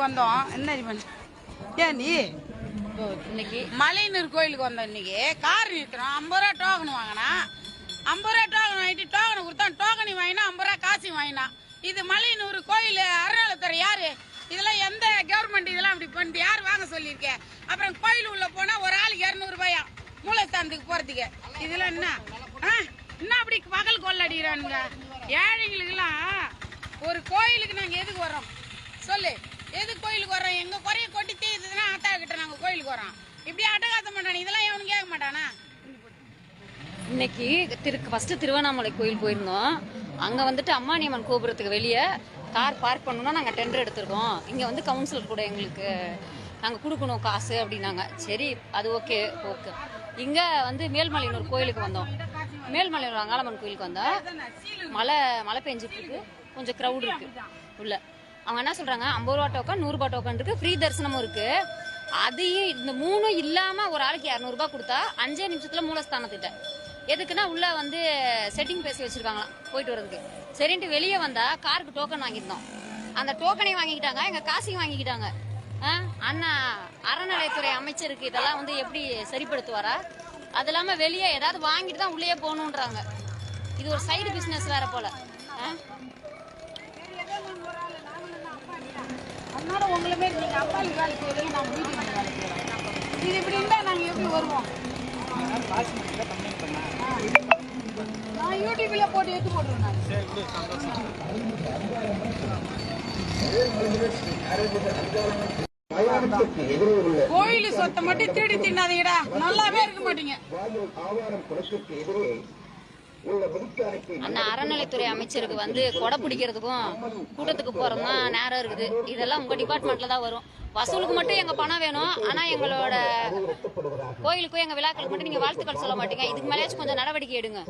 கோயிலுக்கு வந்தோம். என்ன பண்ண? ஏன் நீ? இன்னைக்கு மலையனூர் கோயிலுக்கு வந்தோம் இன்னைக்கு. கார் நிறுத்துறோம் ஐம்பது ரூபா டோக்கன் வாங்கினா. ஐம்பது ரூபா டோக்கன் வாங்கிட்டு டோக்கனை கொடுத்தா டோக்கனி வாங்கினா ஐம்பது ரூபா காசு வாங்கினா. இது மலையனூர் கோயில் அருணாலத்துறை யாரு? இதெல்லாம் எந்த கவர்மெண்ட் இதெல்லாம் அப்படி பண்ணிட்டு யார் வாங்க சொல்லியிருக்கேன் அப்புறம் கோயில் உள்ள போனா ஒரு ஆளுக்கு இரநூறு ரூபாயா? மூலஸ்தானத்துக்கு போறதுக்கு. இதெல்லாம் என்ன? என்ன அப்படி பகல் கொள்ளடிக்கிறானுங்க? ஏழைங்களுக்கெல்லாம் ஒரு கோயிலுக்கு நாங்க எதுக்கு வரோம் சொல்லு. கோயிலுக்கு வரான். இப்படி அட்டகாசம் பண்றானு இதெல்லாம் எவனும் கேட்க மாட்டானா? இன்னைக்கு திரு ஃபர்ஸ்ட் திருவண்ணாமலை கோயில் போயிருந்தோம். அங்க வந்துட்டு அம்மானியம்மன் கோபுரத்துக்கு வெளியே கார் பார்க் பண்ணணும்னா நாங்கள் டெண்டர் எடுத்திருக்கோம். இங்கே வந்து கவுன்சிலர் கூட எங்களுக்கு நாங்கள் கொடுக்கணும் காசு அப்படின்னாங்க. சரி அது ஓகே ஓகே இங்கே வந்து மேல்மலையனூர் கோயிலுக்கு வந்தோம். மேல்மலையனூர் அங்காளம்மன் கோயிலுக்கு வந்தோம். மழை மழை பெஞ்சிட்டு இருக்கு கொஞ்சம் க்ரௌட் இருக்கு. உள்ள. அவங்க என்ன சொல்கிறாங்க ஐம்பது ரூபா டோக்கன் நூறுபா டோக்கன் இருக்குது ஃப்ரீ தரிசனமும் இருக்குது அதையும் இந்த மூணும் இல்லாம ஒரு ஆளுக்கு இரநூறுபா கொடுத்தா அஞ்சே நிமிஷத்துல மூலஸ்தானத்திட்ட. எதுக்குன்னா உள்ள வந்து செட்டிங் பேசி வச்சிருக்காங்களாம் போயிட்டு வரதுக்கு சரின்ட்டு வெளியே வந்தா காருக்கு டோக்கன் வாங்கியிருந்தோம். அந்த டோக்கனையும் வாங்கிக்கிட்டாங்க எங்க காசையும் வாங்கிக்கிட்டாங்க. ஆ, அண்ணா அறநிலையத்துறை அமைச்சருக்கு இதெல்லாம் வந்து எப்படி சரிப்படுத்துவாரா? அது இல்லாம வெளியே ஏதாவது வாங்கிட்டு தான் உள்ளே போகணுன்றாங்க. இது ஒரு சைடு பிசினஸ் வேற போல. மாதிரி அதனால உங்களை நீங்க அப்பாளுக்கு வேலை செய்யறீங்க நாங்க வீட்டுக்கு வந்து வேலை செய்யறோம் இது இப்படி இருந்தா நாங்க எப்படி வருவோம்? நான் யூடியூப்ல போட்டு எடுத்து போட்டுருவேன் நான். கோயில் சொத்தை மட்டும் திருடி தின்னாதீங்கடா. நல்லாவே இருக்க மாட்டீங்க. ஆவாரம் குளத்திற்கு எதிரே அண்ணா அறநிலைத்துறை அமைச்சருக்கு வந்து கொடை பிடிக்கிறதுக்கும் கூட்டத்துக்கு போறதும் தான் நேரம் இருக்குது. இதெல்லாம் உங்க டிபார்ட்மெண்ட்ல தான் வரும். வசூலுக்கு மட்டும் எங்க பணம் வேணும். ஆனா எங்களோட கோயிலுக்கும் எங்க விழாக்களுக்கு மட்டும் நீங்க வாழ்த்துக்கள் சொல்ல மாட்டீங்க. இதுக்கு மேலேயாச்சும் கொஞ்சம் நடவடிக்கை எடுங்க.